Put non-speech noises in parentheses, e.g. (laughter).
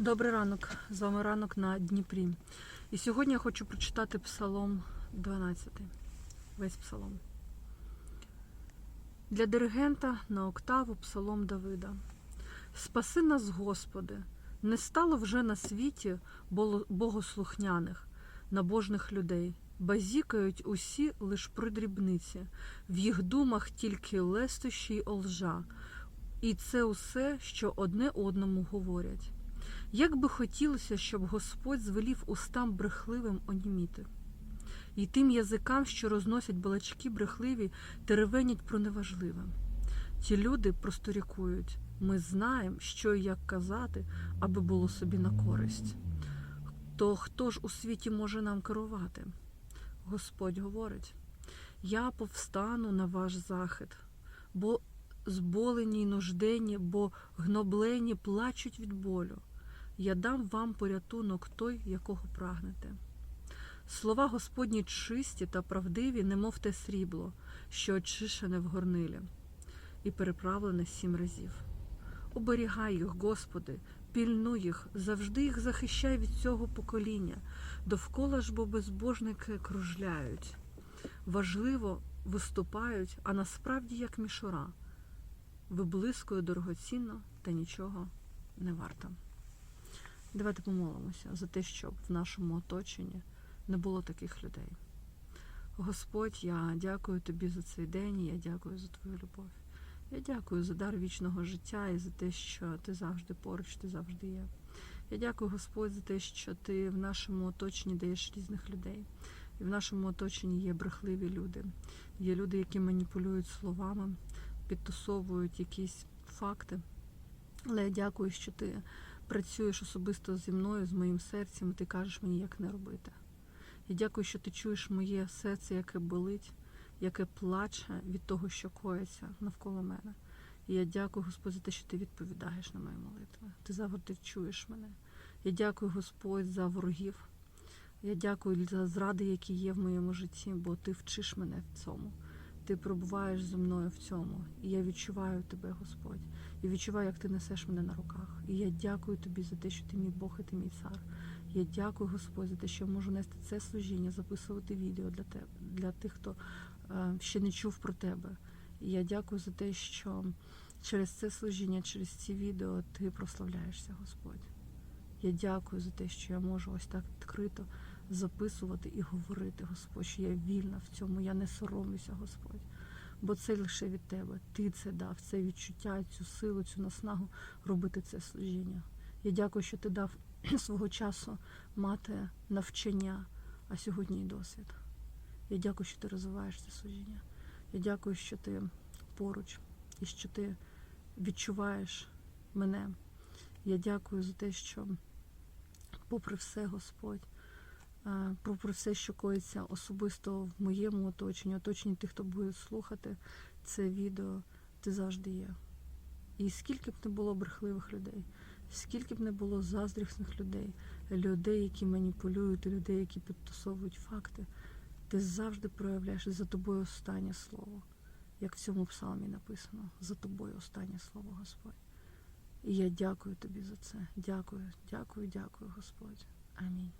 Добрий ранок. З вами ранок на Дніпрі. І сьогодні я хочу прочитати Псалом 12. Весь псалом. Для диригента на октаву Псалом Давида. Спаси нас, Господи, не стало вже на світі богослухняних, набожних людей. Базікають усі лиш про дрібниці, в їх думах тільки лестощі й олжа, і це усе, що одне одному говорять. Як би хотілося, щоб Господь звелів устам брехливим оніміти, і тим язикам, що розносять балачки брехливі, теревенять про неважливе. Ті люди просторікують, ми знаємо, що і як казати, аби було собі на користь. То хто ж у світі може нам керувати? Господь говорить: Я повстану на ваш захід, бо зболені й нужденні, бо гноблені плачуть від болю. Я дам вам порятунок той, якого прагнете. Слова Господні чисті та правдиві, немов те срібло, що очищене в горнилі, і переправлене сім разів. Оберігай їх, Господи, пільнуй їх, завжди їх захищай від цього покоління, довкола ж бо безбожники кружляють. Важливо виступають, а насправді як мішура, виблискує дорогоцінно та нічого не варто. Давайте помолимося за те, щоб в нашому оточенні не було таких людей. Господь, я дякую тобі за цей день, я дякую за твою любов. Я дякую за дар вічного життя і за те, що ти завжди поруч, ти завжди є. Я дякую, Господь, за те, що ти в нашому оточенні даєш різних людей. І в нашому оточенні є брехливі люди. Є люди, які маніпулюють словами, підтасовують якісь факти. Але я дякую, що ти працюєш особисто зі мною, з моїм серцем, і ти кажеш мені, як не робити. Я дякую, що ти чуєш моє серце, яке болить, яке плаче від того, що коїться навколо мене. І я дякую, Господь, за те, що ти відповідаєш на мої молитви. Ти завжди чуєш мене. Я дякую, Господь, за ворогів. Я дякую за зради, які є в моєму житті, бо ти вчиш мене в цьому. Ти пробуваєш зі мною в цьому. І я відчуваю тебе, Господь. І відчуваю, як ти несеш мене на руках. І я дякую тобі за те, що ти мій Бог і ти мій цар. Я дякую, Господь, за те, що я можу нести це служіння, записувати відео для тебе, для тих, хто е, ще не чув про тебе. І я дякую за те, що через це служіння, через ці відео ти прославляєшся, Господь. Я дякую за те, що я можу ось так відкрито записувати і говорити, Господь, що я вільна в цьому, я не соромлюся, Господь. Бо це лише від тебе. Ти це дав, це відчуття, цю силу, цю наснагу робити це служіння. Я дякую, що ти дав (clears throat) свого часу мати навчання, а сьогодні і досвід. Я дякую, що ти розвиваєш це служіння. Я дякую, що ти поруч і що ти відчуваєш мене. Я дякую за те, що, попри все, Господь, попри все, що коїться особисто в моєму оточенні, оточенні тих, хто буде слухати це відео, ти завжди є. І скільки б не було брехливих людей, скільки б не було заздрісних людей, людей, які маніпулюють, людей, які підтасовують факти, ти завжди проявляєш за тобою останнє слово, як в цьому псалмі написано, за тобою останнє слово, Господь. І я дякую тобі за це. Дякую, дякую, дякую, Господь. Амінь.